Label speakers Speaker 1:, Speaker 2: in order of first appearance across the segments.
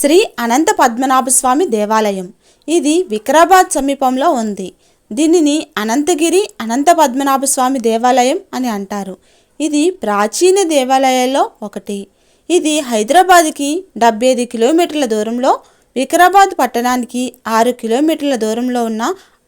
Speaker 1: శ్రీ అనంత పద్మనాభ స్వామి దేవాలయం. ఇది వికారాబాద్ సమీపంలో ఉంది. దీనిని అనంతగిరి అనంత పద్మనాభ స్వామి దేవాలయం అని అంటారు. ఇది ప్రాచీన దేవాలయాల్లో ఒకటి. ఇది హైదరాబాద్కి డెబ్బై ఐదు కిలోమీటర్ల దూరంలో వికారాబాద్ పట్టణానికి ఆరు కిలోమీటర్ల దూరంలో ఉన్న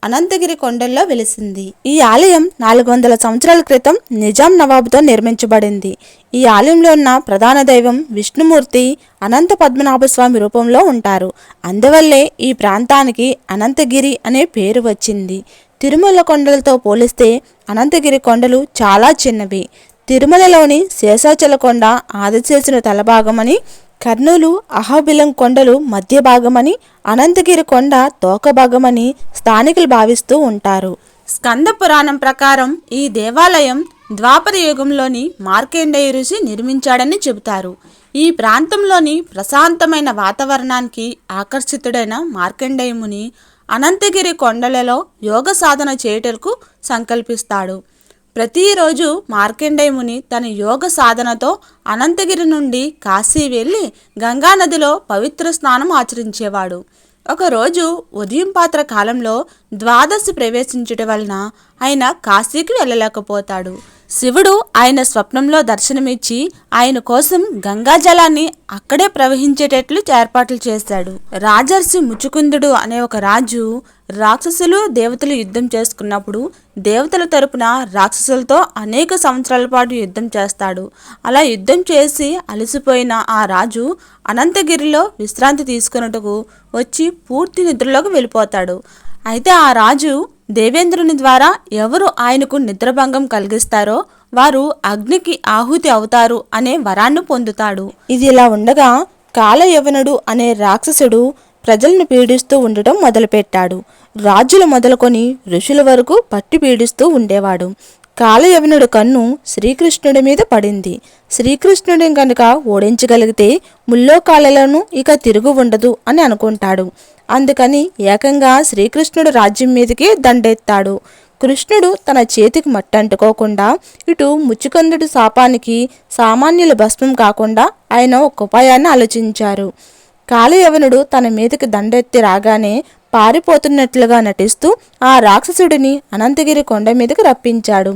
Speaker 1: అనంతగిరి కొండల్లో వెలిసింది. ఈ ఆలయం నాలుగు వందల సంవత్సరాల క్రితం నిజాం నవాబుతో నిర్మించబడింది. ఈ ఆలయంలో ఉన్న ప్రధాన దైవం విష్ణుమూర్తి అనంత పద్మనాభ స్వామి రూపంలో ఉంటారు. అందువల్లే ఈ ప్రాంతానికి అనంతగిరి అనే పేరు వచ్చింది. తిరుమల కొండలతో పోలిస్తే అనంతగిరి కొండలు చాలా చిన్నవి. తిరుమలలోని శేషాచల కొండ ఆదిశేషుని తలభాగమని కర్నూలు అహాబిలం కొండలు మధ్య భాగమని అనంతగిరి కొండ తోక భాగమని స్థానికులు భావిస్తూ ఉంటారు. స్కంద పురాణం ప్రకారం ఈ దేవాలయం ద్వాపర యుగంలోని మార్కేండేయ ఋషి నిర్మించాడని చెబుతారు. ఈ ప్రాంతంలోని ప్రశాంతమైన వాతావరణానికి ఆకర్షితుడైన మార్కండేయముని అనంతగిరి కొండలలో యోగ సాధన చేయుటకు సంకల్పిస్తాడు. ప్రతిరోజు మార్కండేయ ముని తన యోగ సాధనతో అనంతగిరి నుండి కాశీ వెళ్ళి గంగానదిలో పవిత్ర స్నానం ఆచరించేవాడు. ఒకరోజు ఉదయం పాత్ర కాలంలో ద్వాదశి ప్రవేశించుట వలన ఆయన కాశీకి వెళ్ళలేకపోతాడు. శివుడు ఆయన స్వప్నంలో దర్శనమిచ్చి ఆయన కోసం గంగాజలాన్ని అక్కడే ప్రవహించేటట్లు ఏర్పాట్లు చేశాడు. రాజర్షి ముచుకుందుడు అనే ఒక రాజు రాక్షసులు దేవతలు యుద్ధం చేసుకున్నప్పుడు దేవతల తరపున రాక్షసులతో అనేక సంవత్సరాల పాటు యుద్ధం చేస్తాడు. అలా యుద్ధం చేసి అలసిపోయిన ఆ రాజు అనంతగిరిలో విశ్రాంతి తీసుకున్నట్టుకు వచ్చి పూర్తి నిద్రలోకి వెళ్ళిపోతాడు. అయితే ఆ రాజు దేవేంద్రుని ద్వారా ఎవరు ఆయనకు నిద్రభంగం కలిగిస్తారో వారు అగ్నికి ఆహుతి అవుతారు అనే వరాన్ని పొందుతాడు. ఇది ఇలా ఉండగా కాలయవనుడు అనే రాక్షసుడు ప్రజలను పీడిస్తూ ఉండటం మొదలుపెట్టాడు. రాజులు మొదలుకొని ఋషుల వరకు పట్టి పీడిస్తూ ఉండేవాడు. కాలయవనుడు కన్ను శ్రీకృష్ణుడి మీద పడింది. శ్రీకృష్ణుడిని కనుక ఓడించగలిగితే ముల్లోకాలలో ఇక తిరుగు ఉండదు అని అనుకుంటాడు. అందుకని ఏకంగా శ్రీకృష్ణుడు రాజ్యం మీదకి దండెత్తాడు. కృష్ణుడు తన చేతికి మట్టి అంటుకోకుండా ఇటు ముచ్చుకందుడి శాపానికి సామాన్యుల భస్మం కాకుండా ఆయన ఒక ఉపాయాన్ని ఆలోచించారు. కాలయవనుడు తన మీదకి దండెత్తి రాగానే పారిపోతున్నట్లుగా నటిస్తూ ఆ రాక్షసుడిని అనంతగిరి కొండ మీదకి రప్పించాడు.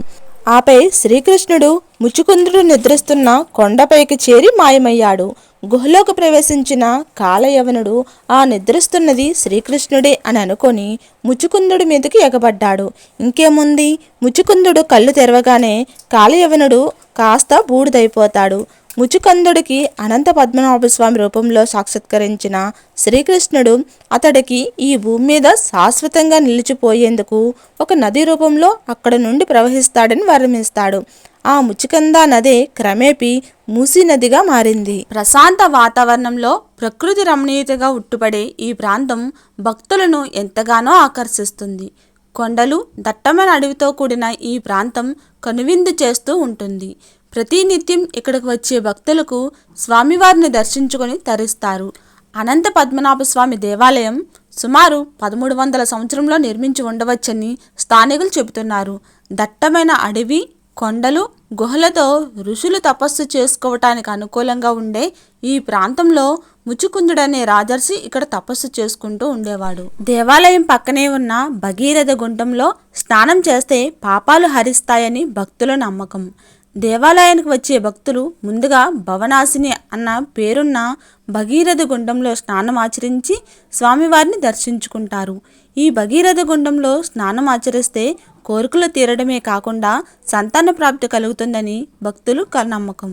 Speaker 1: ఆపై శ్రీకృష్ణుడు ముచుకుందుడు నిద్రిస్తున్న కొండపైకి చేరి మాయమయ్యాడు. గుహలోకి ప్రవేశించిన కాలయవనుడు ఆ నిద్రిస్తున్నది శ్రీకృష్ణుడే అని అనుకొని ముచుకుందుడి మీదకి ఎగబడ్డాడు. ఇంకేముంది? ముచుకుందుడు కళ్ళు తెరవగానే కాలయవనుడు కాస్త బూడిదైపోతాడు. ముచుకందుడికి అనంత పద్మనాభ స్వామి రూపంలో సాక్షాత్కరించిన శ్రీకృష్ణుడు అతడికి ఈ భూమి మీద శాశ్వతంగా నిలిచిపోయేందుకు ఒక నది రూపంలో అక్కడ నుండి ప్రవహిస్తాడని వర్ణిస్తాడు. ఆ ముచికంద నదే క్రమేపీ మూసీ నదిగా మారింది. ప్రశాంత వాతావరణంలో ప్రకృతి రమణీయతగా ఉట్టుపడే ఈ ప్రాంతం భక్తులను ఎంతగానో ఆకర్షిస్తుంది. కొండలు దట్టమైన అడవితో కూడిన ఈ ప్రాంతం కనువిందు చేస్తూ ఉంటుంది. ప్రతినిత్యం ఇక్కడికి వచ్చే భక్తులకు స్వామివారిని దర్శించుకొని తరిస్తారు. అనంత పద్మనాభ స్వామి దేవాలయం సుమారు పదమూడు వందల సంవత్సరంలో నిర్మించి ఉండవచ్చని స్థానికులు చెబుతున్నారు. దట్టమైన అడవి కొండలు గుహలతో ఋషులు తపస్సు చేసుకోవటానికి అనుకూలంగా ఉండే ఈ ప్రాంతంలో ముచుకుందుడనే రాజర్షి ఇక్కడ తపస్సు చేసుకుంటూ ఉండేవాడు. దేవాలయం పక్కనే ఉన్న భగీరథ గుంటంలో స్నానం చేస్తే పాపాలు హరిస్తాయని భక్తుల నమ్మకం. దేవాలయానికి వచ్చే భక్తులు ముందుగా భవనాశిని అన్న పేరున్న భగీరథ గుండంలో స్నానం ఆచరించి స్వామివారిని దర్శించుకుంటారు. ఈ భగీరథ గుండంలో స్నానం ఆచరిస్తే కోరికలు తీరడమే కాకుండా సంతాన ప్రాప్తి కలుగుతుందని భక్తులు నమ్మకం